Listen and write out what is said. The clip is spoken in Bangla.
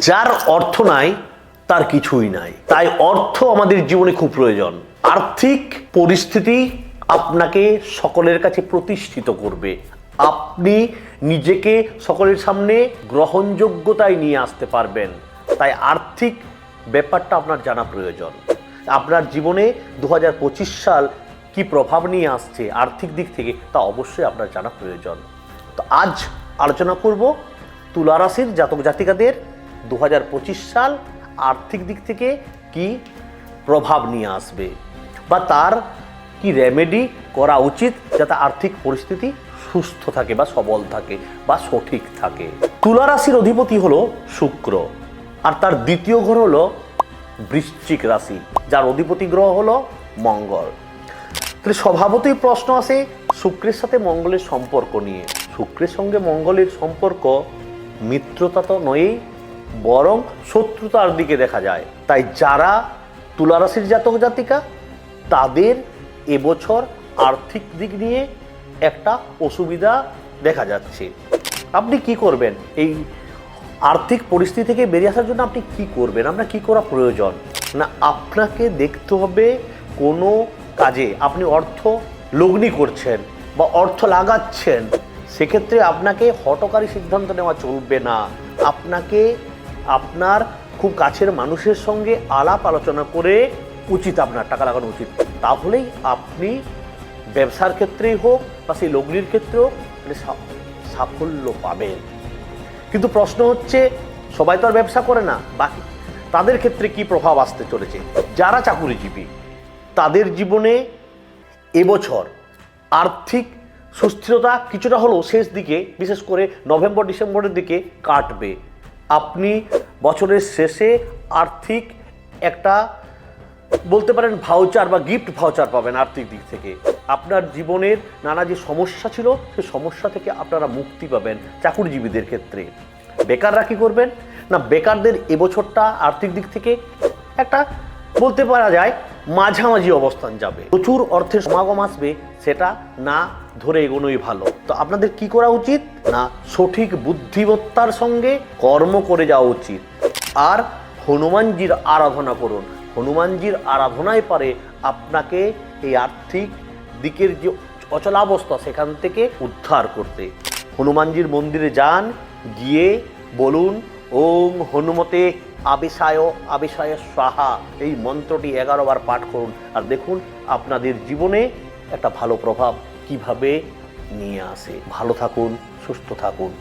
যার অর্থ নাই, তার কিছুই নাই। তাই অর্থ আমাদের জীবনে খুব প্রয়োজন। আর্থিক পরিস্থিতি আপনাকে সকলের কাছে প্রতিষ্ঠিত করবে। আপনি নিজেকে সকলের সামনে গ্রহণযোগ্যতায় নিয়ে আসতে পারবেন। তাই আর্থিক ব্যাপারটা আপনার জানা প্রয়োজন। আপনার জীবনে দু হাজার পঁচিশ সাল কি প্রভাব নিয়ে আসছে আর্থিক দিক থেকে, তা অবশ্যই আপনার জানা প্রয়োজন। তো আজ আলোচনা করব তুলা রাশির জাতক জাতিকাদের দু হাজার পঁচিশ সাল আর্থিক দিক থেকে কি প্রভাব নিয়ে আসবে? বা তার কি রেমেডি করা উচিত যাতে আর্থিক পরিস্থিতি সুস্থ থাকে বা সবল থাকে বা সঠিক থাকে? তুলা রাশির অধিপতি হলো শুক্র, আর তার দ্বিতীয় ঘর হলো বৃশ্চিক রাশি, যার অধিপতি গ্রহ হলো মঙ্গল। তাহলে স্বভাবতই প্রশ্ন আসে শুক্রের সাথে মঙ্গলের সম্পর্ক নিয়ে। শুক্রের সঙ্গে মঙ্গলের সম্পর্ক মিত্রতা তো নয়ই বরং শত্রুতার দিকে দেখা যায়। তাই যারা তুলারাশির জাতক জাতিকা, তাদের এবছর আর্থিক দিক নিয়ে একটা অসুবিধা দেখা যাচ্ছে। আপনি কি করবেন? এই আর্থিক পরিস্থিতি থেকে বেরিয়ে আসার জন্য আপনি কি করবেন? আপনার কি করা প্রয়োজন? না, আপনাকে দেখতে হবে কোনো কাজে। আপনি অর্থ লগ্নি করছেন বা অর্থ লাগাচ্ছেন, সেক্ষেত্রে আপনাকে হটকারী সিদ্ধান্ত নেওয়া চলবে না। আপনাকে আপনার খুব কাছের মানুষের সঙ্গে আলাপ আলোচনা করে উচিত আপনার টাকা লাগানো উচিত। তাহলেই আপনি ব্যবসার ক্ষেত্রেই হোক বা সেই লগ্নির ক্ষেত্রেও মানে সাফল্য পাবেন। কিন্তু প্রশ্ন হচ্ছে, সবাই তো আর ব্যবসা করে না, বাকি তাদের ক্ষেত্রে কি প্রভাব আসতে চলেছে? যারা চাকুরিজীবী, তাদের জীবনে এবছর আর্থিক সুস্থিরতা কিছুটা হলেও শেষ দিকে, বিশেষ করে নভেম্বর, ডিসেম্বরের দিকে কাটবে। আপনি বছরের শেষে আর্থিক একটা বলতে পারেন ভাউচার বা গিফট ভাউচার পাবেন আর্থিক দিক থেকে। আপনার জীবনের নানা যে সমস্যা ছিল, সে সমস্যা থেকে আপনারা মুক্তি পাবেন চাকুরিজীবীদের ক্ষেত্রে। বেকাররা কী করবেন? না, বেকারদের এবছরটা আর্থিক দিক থেকে একটা বলতে পারা যায় মাঝামাঝি অবস্থান যাবে। প্রচুর অর্থের সমাগম আসবে, সেটা না ধরে এগোনোই ভালো। তো আপনাদের কি করা উচিত? না, সঠিক বুদ্ধিমত্তার সঙ্গে কর্ম করে যাওয়া উচিত। আর হনুমানজির আরাধনা করুন। হনুমানজির আরাধনায় পারে আপনাকে এই আর্থিক দিকের যে অচলাবস্থা, সেখান থেকে উদ্ধার করতে। হনুমানজির মন্দিরে যান, গিয়ে বলুন, ওম হনুমতে আবিষায় আবিষায় সাহা এই মন্ত্রটি এগারো বার পাঠ করুন। আর দেখুন, আপনাদের জীবনে একটা ভালো প্রভাব কীভাবে নিয়ে আসে। ভালো থাকুন, সুস্থ থাকুন।